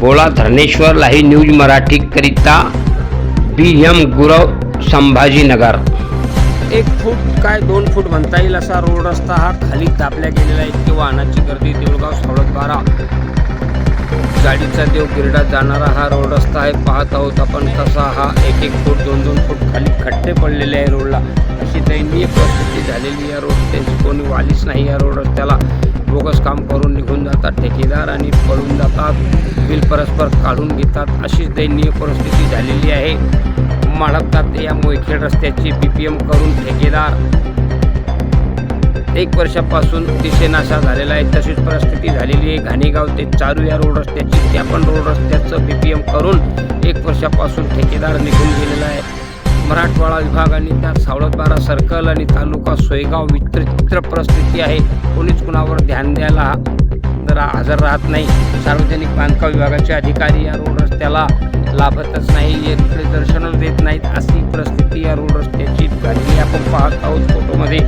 गोळा धरणेश्वर लाही न्यूज मराठीकरिता बी एम गुरव संभाजीनगर. एक फूट काय दोन फूट म्हणता येईल असा रोड रस्ता हा खाली दाबल्या गेलेला आहे. इतकी वाहनाची गर्दी देऊळगाव सवलत बारा गाडीचा देव गिरडा जाणारा हा रोड रस्ता आहे. पाहत आहोत आपण कसा हा एक एक फूट दोन दोन फूट खाली खड्डे पडलेले आहे रोडला. अशी दैनीय परिस्थिती झालेली या रोड त्याची कोणी वालीच नाही या रोड रस्त्याला. परस्पर काढून घेतात अशीच दयनीय परिस्थिती झालेली आहे. माळपतात या मोयखेड रस्त्याची बी पी एम करून ठेकेदार. एक वर्षापासून दिशेनाशा झालेला आहे. तशीच परिस्थिती झालेली आहे. घाणेगाव ते चारू या रोड रस्त्याची त्या पण रोड रस्त्याचं बी पी एम करून एक वर्षापासून ठेकेदार निघून गेलेला आहे. मराठवाडा विभाग आणि त्यात सावळतबारा सर्कल आणि तालुका सोयगाव विचित्र परिस्थिती आहे. कोणीच कुणावर ध्यान द्यायला जरा हजर राहत नाही. सार्वजनिक बांधकाम विभागाचे अधिकारी या रोड रस्त्याला लाभतच नाही येथे दर्शनच देत नाहीत अशी परिस्थिती या रोड रस्त्याची झालेली आपण पाहत आहोत. फोटोमध्ये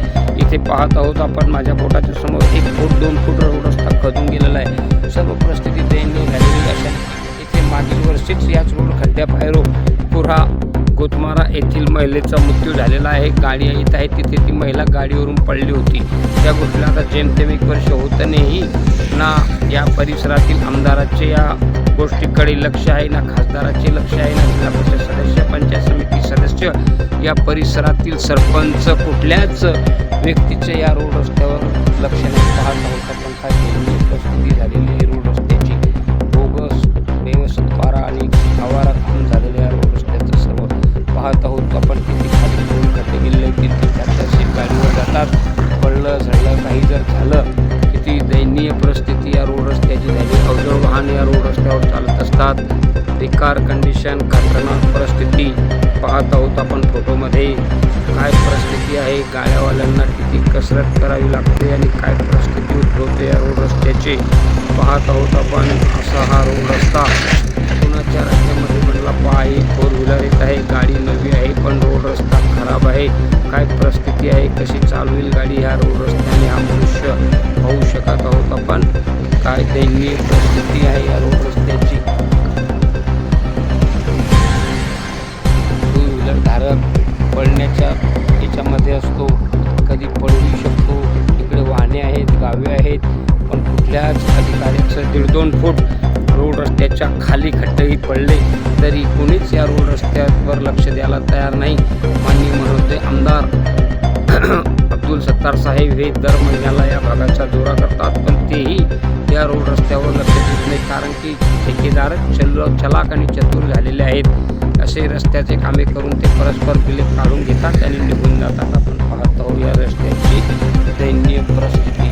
इथे पाहत आहोत आपण माझ्या बोटाच्या समोर एक फूट दोन फूट रोड रस्ता खदून गेलेला आहे. सर्व परिस्थिती दयनीय झालेली अशा इथे मागील वर्षीच याच रोड खड्ड्याबाहेर पुरा गोतमारा येथील महिलेचा मृत्यू झालेला आहे. गाडी येत आहे. तिथे ती महिला गाडीवरून पडली होती. त्या गोष्टीला आता जेमतेम एक वर्ष होतानेही ना या परिसरातील आमदाराचे या गोष्टीकडे लक्ष आहे ना खासदाराचे लक्ष आहे ना जिल्हा परिषद सदस्य पंचायत समिती सदस्य. या परिसरातील सरपंच कुठल्याच व्यक्तीचे या रोड रस्त्यावर लक्ष नाही. पाहत आहोत आपण काय झालेली असतात. बेकार कंडिशन खतरनाक परिस्थिती पाहत आहोत आपण फोटोमध्ये काय परिस्थिती आहे? गाड्यावाल्यांना किती कसरत करावी लागते आणि काय परिस्थिती उद्भवते या रोड रस्त्याचे पाहत आहोत आपण. असा हा रोड रस्ता पुण्याच्या रस्त्यामध्ये लफा एक फोर व्हीलर येत आहे. गाडी नवी आहे पण रोड रस्ता खराब आहे. काय परिस्थिती आहे? कशी चालवेल गाडी ह्या रोड रस्त्याने? हा मनुष्य पाहू शकत आहोत आपण. काय दयनीय परिस्थिती आहे या रोड रस्त्याची? कुठल्याच अधिकाऱ्याचं दीड दोन फूट रोड रस्त्याच्या खाली खड्डेही पडले. तरी कोणीच या रोड रस्त्यावर लक्ष द्यायला तयार नाही माननीय महोदय आमदार अब्दुल सत्तार साहेब हे दर महिन्याला या भागाचा दौरा करतात. पण तेही या रोड रस्त्यावर लक्ष देत नाही कारण की ठेकेदारच चल चलाक आणि चतुर झालेले आहेत. असे रस्त्याचे कामे करून ते परस्पर बिले काढून घेतात आणि निघून जातात. आपण पाहत आहोत या रस्त्याची दैनीय परिस्थिती.